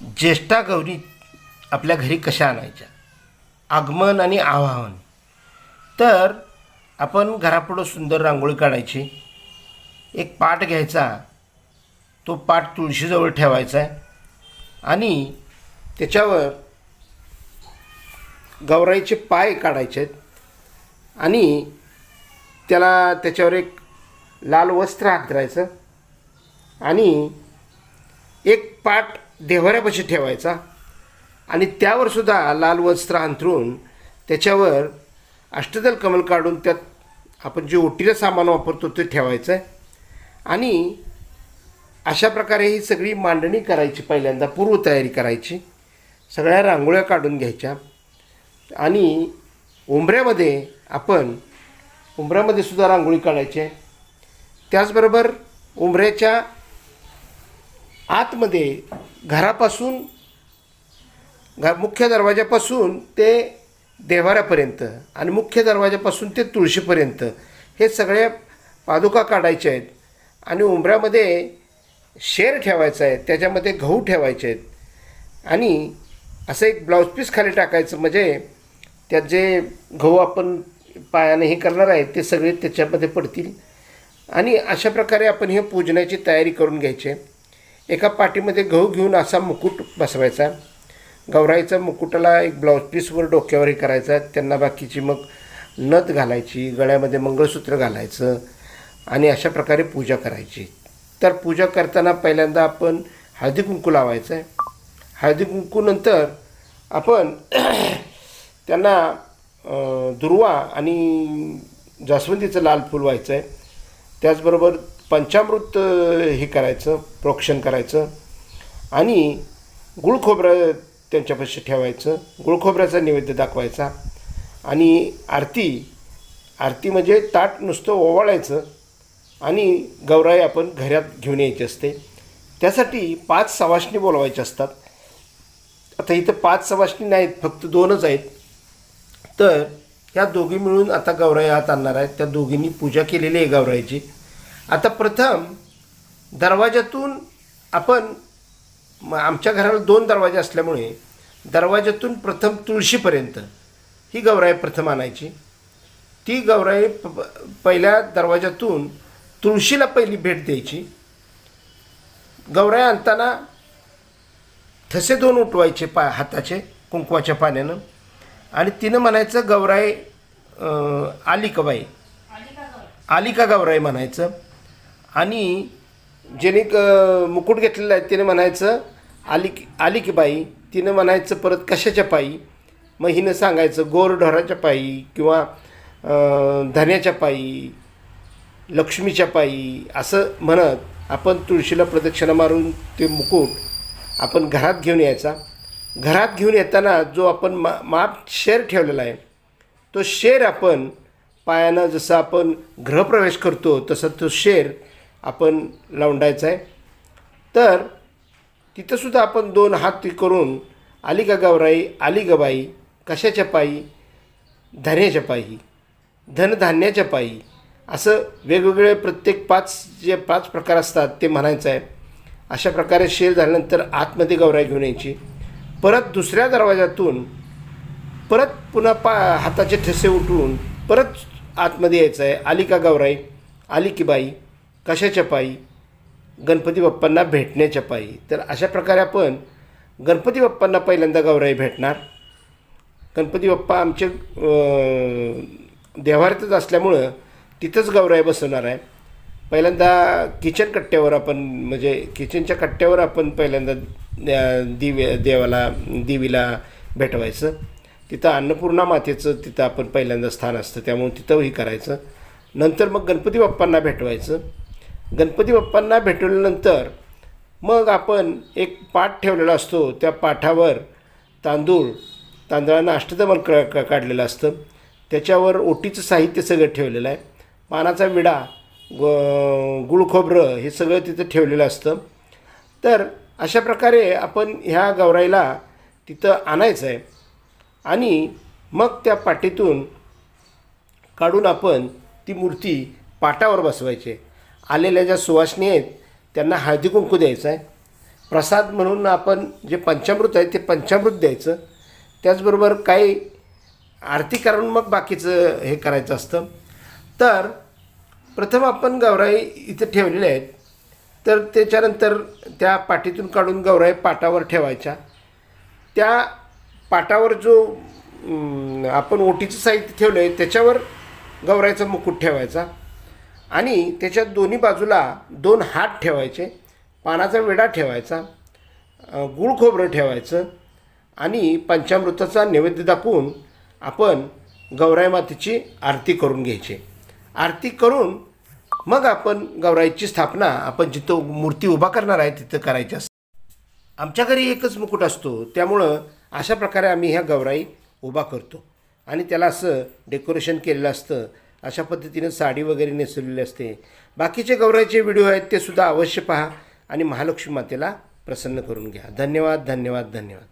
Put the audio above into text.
ज्येष्ठा गौरी आपल्या घरी कशा आणायच्या? आगमन आणि आवाहन. तर आपण घरापुढं सुंदर रांगोळी काढायची. एक पाट घ्यायचा. तो पाट तुळशीजवळ ठेवायचा आहे. आणि त्याच्यावर गौराईचे पाय काढायचे आहेत. आणि त्याला त्याच्यावर एक लाल वस्त्र हातरायचं आणि एक पाट देव्हाऱ्यापाशी ठेवायचा. आणि त्यावर सुद्धा लाल वस्त्र अंथरून त्याच्यावर अष्टदल कमल काढून त्यात आपण जे ओटीचं सामान वापरतो ते ठेवायचं आहे आणि अशा प्रकारे ही सगळी मांडणी करायची पहिल्यांदा पूर्वतयारी करायची. सगळ्या रांगोळ्या काढून घ्यायच्या. आणि उंबऱ्यामध्ये आपण उंबऱ्यामध्ये सुद्धा रांगोळी काढायची. आहे त्याचबरोबर उंबऱ्याच्या आतमध्ये घरापासून घ मुख्य दरवाजापासून ते देवाऱ्यापर्यंत आणि मुख्य दरवाजापासून ते तुळशीपर्यंत हे सगळे पादुका काढायचे आहेत आणि उंबऱ्यामध्ये शेर ठेवायचा आहे त्याच्यामध्ये गहू ठेवायचे आहेत आणि असं एक ब्लाऊज पीस खाली टाकायचं म्हणजे त्यात जे गहू आपण पायाने हे करणार आहे ते सगळे त्याच्यामध्ये पडतील आणि अशा प्रकारे आपण हे पूजनाची तयारी करून घ्यायची आहे. एका पाठीमध्ये गहू घेऊन असा मुकुट बसवायचा. गौराईचा मुकुटाला एक ब्लाऊज पीसवर डोक्यावरही करायचा. त्यांना बाकीची मग नथ घालायची गळ्यामध्ये मंगळसूत्र घालायचं आणि अशा प्रकारे पूजा करायची. तर पूजा करताना पहिल्यांदा आपण हळदी कुंकू लावायचं आहे. हळदी कुंकूनंतर आपण त्यांना दुर्वा आणि जास्वंदीचं लाल फूल व्हायचं आहे त्याचबरोबर पंचामृत हे करायचं प्रोक्षण करायचं आणि गुळखोबरं त्यांच्यापाशी ठेवायचं गुळखोबऱ्याचा नैवेद्य दाखवायचा आणि आरती आरती म्हणजे ताट नुसतं ओवाळायचं आणि गौराई आपण घरात घेऊन यायची असते. त्यासाठी पाच सवाष्णी बोलवायच्या असतात. आता इथं पाच सवाष्णी नाहीत फक्त दोनच आहेत. तर ह्या दोघी मिळून आता गौराई हात आणणार आहेत. त्या दोघींनी पूजा केलेली आहे गौराईची. आता प्रथम दरवाजातून आपण आमच्या घराला दोन दरवाजे असल्यामुळे दरवाजातून प्रथम तुळशीपर्यंत ही गौराई प्रथम आणायची. ती गौराई प पहिल्या दरवाजातून तुळशीला पहिली भेट द्यायची. गौराई आणताना ठसे दोन उठवायचे पा हाताचे कुंकवाच्या पाण्यानं. आणि तिनं म्हणायचं गौराई आली का बाई? आली का गौराई म्हणायचं. आणि ज्याने क मुकुट घेतलेलं आहे तिने म्हणायचं आली की आली की बाई तिनं म्हणायचं परत कशाच्या पायी? मग हिनं सांगायचं गोर ढोराच्या पायी किंवा धन्याच्या पायी लक्ष्मीच्या पायी असं म्हणत आपण तुळशीला प्रदक्षिणा मारून ते मुकुट आपण घरात घेऊन यायचा. घरात घेऊन येताना जो आपण मा माप शेर ठेवलेला आहे तो शेर आपण पायानं जसं आपण गृहप्रवेश करतो तसं तो शेर आपण लावडायचं आहे. तर तिथंसुद्धा आपण दोन हात करून आली का गावराई आली गबाई कशाच्या पायी? धन्याच्या पायी. धनधान्याच्या पायी. असं वेगवेगळे प्रत्येक पाच जे पाच प्रकार असतात ते म्हणायचं आहे. अशा प्रकारे शेर झाल्यानंतर आतमध्ये गौराई घेऊन यायची. परत दुसऱ्या दरवाजातून परत पुन्हा पा हाताचे ठसे उठवून परत आतमध्ये यायचं आहे. आली का गौराई आली की बाई? कशाच्या पायी? गणपती बाप्पांना भेटण्याच्या पायी. तर अशा प्रकारे आपण गणपती बाप्पांना पहिल्यांदा गौराई भेटणार. गणपती बाप्पा आमचे देव्हारतच असल्यामुळं तिथंच गौराई बसवणार आहे. पहिल्यांदा किचन कट्ट्यावर आपण म्हणजे किचनच्या कट्ट्यावर आपण पहिल्यांदा दिव्य दिवे देवाला देवीला भेटवायचं. तिथं अन्नपूर्णा मातेचं तिथं आपण पहिल्यांदा स्थान असतं. त्यामुळे तिथंही करायचं. नंतर मग गणपती बाप्पांना भेटवायचं. गणपती बाप्पांना भेटवल्यानंतर मग आपण एक पाठ ठेवलेला असतो. त्या पाठावर तांदूळ तांदळांना अष्टदमन क क- काढलेलं असतं. त्याच्यावर ओटीचं साहित्य सगळं ठेवलेलं आहे. पानाचा विडा ग गुळ खोबरं हे सगळं तिथं ठेवलेलं असतं. तर अशा प्रकारे आपण ह्या गौराईला तिथं आणायचं आहे. आणि मग त्या पाटीतून काढून आपण ती मूर्ती पाटावर बसवायची आलेल्या ज्या सुवासनी आहेत त्यांना हळदी कुंकू द्यायचं आहे. प्रसाद म्हणून आपण जे पंचामृत आहे ते पंचामृत द्यायचं. त्याचबरोबर काही आरती करून मग बाकीचं हे करायचं असतं. तर प्रथम आपण गौराई इथे ठेवलेले आहेत. तर त्याच्यानंतर त्या पाठीतून काढून गौराई पाटावर ठेवायच्या. त्या पाटावर जो आपण ओटीचं साहित्य ठेवलं आहे त्याच्यावर गौराईचा मुकुट ठेवायचा. आणि त्याच्या दोन्ही बाजूला दोन हात ठेवायचे पानाचा वेडा ठेवायचा गुळ खोबरं ठेवायचं आणि पंचामृताचा नैवेद्य दाखवून आपण गौराई मातेची आरती करून घ्यायची. आरती करून मग आपण गौराईची स्थापना आपण जिथं मूर्ती उभा करणार आहे तिथं करायची असते. आमच्या घरी एकच मुकुट असतो त्यामुळं अशा प्रकारे आम्ही ह्या गौराई उभा करतो. आणि त्याला असं डेकोरेशन केलेलं असतं. अशा पद्धतीनं साडी वगैरे नेसवलेली असते. बाकीचे गौराईचे व्हिडिओ आहेत ते सुद्धा अवश्य पहा आणि महालक्ष्मी मातेला प्रसन्न करून घ्या. धन्यवाद धन्यवाद धन्यवाद.